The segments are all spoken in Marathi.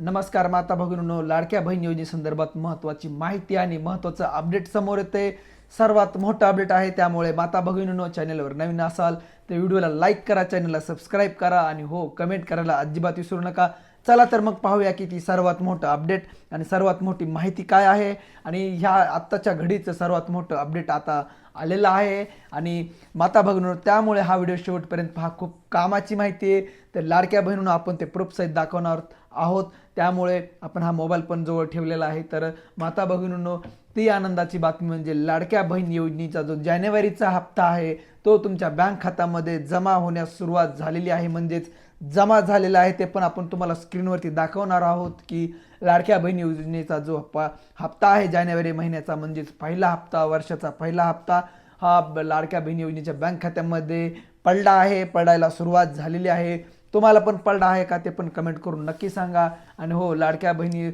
नमस्कार माता भगिनीनो. लाडक्या बहीण योजनेसंदर्भात महत्त्वाची माहिती आणि महत्त्वाचं अपडेट समोर येते सर्वात मोठं अपडेट आहे त्यामुळे माता भगिनीनो चॅनलवर नवीन असाल तर व्हिडिओला लाईक करा चॅनलला सबस्क्राईब करा आणि हो कमेंट करायला अजिबात विसरू नका. चला तर मग पाहूया की ती सर्वात मोठं अपडेट आणि सर्वात मोठी माहिती काय आहे. आणि ह्या आत्ताच्या घडीचं सर्वात मोठं अपडेट आता आलेला आहे आणि माता भगिनींनो त्यामुळे हा व्हिडिओ शेवटपर्यंत पहा. खूप कामाची माहिती आहे. तर लाडक्या बहिणीनं आपण ते प्रूफ सहित दाखवणार आहोत. त्यामुळे आपण हा मोबाईल पण जवळ ठेवलेला आहे. तर माता भगिनींनो ती आनंदाची बातमी म्हणजे लाडक्या बहीण योजनेचा जो जानेवारीचा हप्ता आहे तो तुमच्या बँक खात्यामध्ये जमा होण्यास सुरुवात झालेली आहे. म्हणजेच जमा झालेलं आहे ते पण आपण तुम्हाला स्क्रीनवरती दाखवणार आहोत की लाडक्या बहीण योजनेचा जो हप्पा हप्ता आहे जानेवारी महिन्याचा म्हणजेच पहिला हप्ता वर्षाचा पहिला हप्ता हा ब- लाडक्या बहीण योजनेच्या बँक खात्यामध्ये पडला आहे पडायला सुरुवात झालेली आहे. तुम्हाला पण पडला आहे का ते पण कमेंट करून नक्की सांगा. आणि हो लाडक्या बहिणी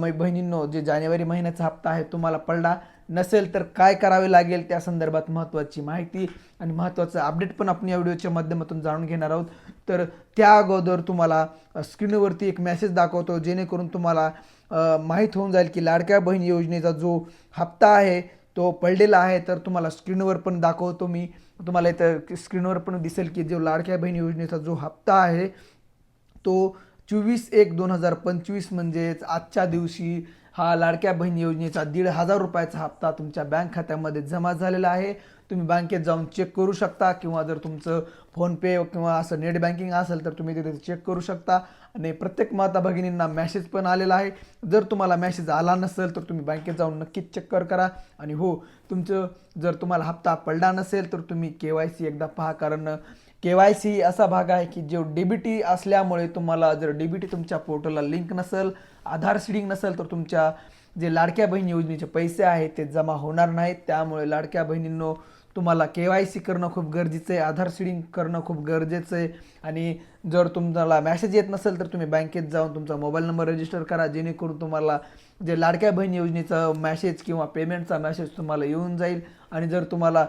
मै- बहिणींनो जे जानेवारी महिन्याचा हप्ता आहे तुम्हाला पडला. नसेल तर काय करावे लागेल त्या संदर्भात महत्त्वाची माहिती आणि महत्त्वाचं अपडेट पण आपण या व्हिडिओच्या माध्यमातून जाणून घेणार आहोत. तर त्या अगोदर तुम्हाला स्क्रीनवरती एक मेसेज दाखवतो जेणेकरून तुम्हाला माहीत होऊन जाईल की लाडक्या बहीण योजनेचा जो हप्ता आहे तो पडलेला आहे तर तुम्हाला स्क्रीनवर पण दाखवतो मी. तुम्हाला इथं स्क्रीनवर पण दिसेल की जो लाडक्या बहीण योजनेचा जो हप्ता आहे तो चोवीस एक दोन हजार पंचवीस म्हणजेच आजच्या दिवशी हा लाडक्या बहीण योजनेचा दीड हजार रुपयाचा हप्ता तुमच्या बँक खात्यामध्ये जमा झालेला आहे. तुम्ही बँकेत जाऊन चेक करू शकता किंवा जर तुमचं फोनपे किंवा असं नेट बँकिंग असेल तर तुम्ही तिथे चेक करू शकता. आणि प्रत्येक माता भगिनींना मॅसेज पण आलेला आहे. जर तुम्हाला मॅसेज आला नसेल तर तुम्ही बँकेत जाऊन नक्कीच चेक कर. करा आणि हो तुमचं जर तुम्हाला हप्ता पडला नसेल तर तुम्ही के वाय सी एकदा पहा. कारण के वाय सी असा भाग आहे की जो डी बी टी असल्यामुळे तुम्हाला जर डी बी टी तुमच्या पोर्टलला लिंक नसेल आधार सीडिंग नसेल तर तुमच्या जे लाडक्या बहीण योजनेचे पैसे आहेत ते जमा होणार नाहीत. त्यामुळे लाडक्या बहिणींनो तुम्हाला के वाय सी करणं खूप गरजेचं आहे आधार सीडिंग करणं खूप गरजेचं आहे. आणि जर तुम्हाला मॅसेज येत नसेल तर तुम्ही बँकेत जाऊन तुमचा मोबाईल नंबर रजिस्टर करा जेणेकरून तुम्हाला जे लाडक्या बहीण योजनेचा मॅसेज किंवा पेमेंटचा मॅसेज तुम्हाला येऊन जाईल. आणि जर तुम्हाला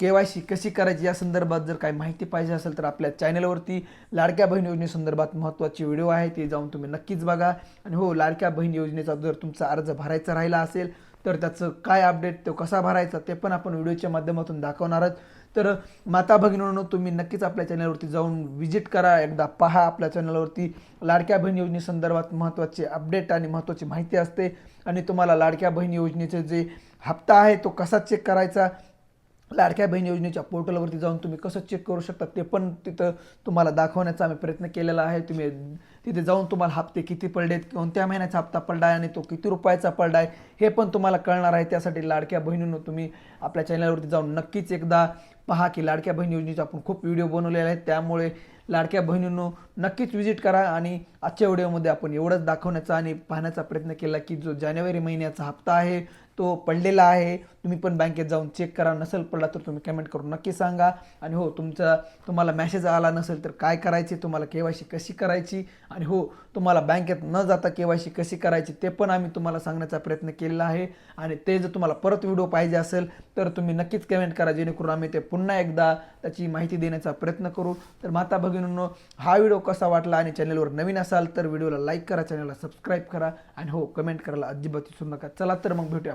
के वाय सी कशी करायची या संदर्भात जर काही माहिती पाहिजे असेल तर आपल्या चॅनलवरती लाडक्या बहीण योजनेसंदर्भात महत्त्वाची व्हिडिओ आहे ते जाऊन तुम्ही नक्कीच बघा. आणि हो लाडक्या बहीण योजनेचा जर तुमचा अर्ज भरायचा राहिला असेल तर त्याचं काय अपडेट तो कसा भरायचा ते पण आपण व्हिडिओच्या माध्यमातून दाखवणार आहोत. तर माता भगिनींनो तुम्ही नक्कीच आपल्या चॅनलवरती जाऊन व्हिजिट करा. एकदा पहा आपल्या चॅनलवरती लाडक्या बहीण योजनेसंदर्भात महत्त्वाचे अपडेट आणि महत्त्वाची माहिती असते. आणि तुम्हाला लाडक्या बहीण योजनेचे जे हप्ता आहे तो कसा चेक करायचा? लाडक्या बहीण योजनेच्या पोर्टलवरती जाऊन तुम्ही कसं चेक करू शकता ते पण तिथं तुम्हाला दाखवण्याचा आम्ही प्रयत्न केलेला आहे. तुम्ही तिथे जाऊन तुम्हाला हप्ते किती पडलेत कोणत्या महिन्याचा हप्ता पडला आहे आणि तो किती रुपयाचा पडला आहे हे पण तुम्हाला कळणार आहे. त्यासाठी लाडक्या बहिणींनो तुम्ही आपल्या चॅनलवरती जाऊन नक्कीच एकदा पहा की लाडक्या बहीण योजनेचा आपण खूप व्हिडिओ बनवलेले आहेत. त्यामुळे लाडक्या बहिणींनो नक्कीच व्हिजिट करा आणि आजच्या व्हिडिओमध्ये आपण एवढंच दाखवण्याचा आणि पाहण्याचा प्रयत्न केला की जो जानेवारी महिन्याचा हप्ता आहे तो पडलेला आहे. तुम्ही पण बँकेत जाऊन चेक करा. नसेल पडला तर तुम्ही कमेंट करून नक्की सांगा. आणि हो तुमचा तुम्हाला मेसेज आला नसेल तर काय करायचे? तुम्हाला के वाय सी कशी करायची? आणि हो तुम्हाला बँकेत न जाता के वाय सी कशी करायची? ते पण आम्ही तुम्हाला सांगण्याचा प्रयत्न केलेला आहे. आणि ते जर तुम्हाला परत व्हिडिओ पाहिजे असेल तर तुम्ही नक्कीच कमेंट करा. जेणेकरून आम्ही ते पुन्हा एकदा त्याची माहिती देण्याचा प्रयत्न करू. तर माता भगिनींनो हा व्हिडिओ कसा वाटला आणि चॅनलवर नवीन असाल तर व्हिडिओला लाईक करा चॅनलला सबस्क्राईब करा. आणि हो कमेंट करायला अजिबात विसरू नका. चला तर मग भेटूया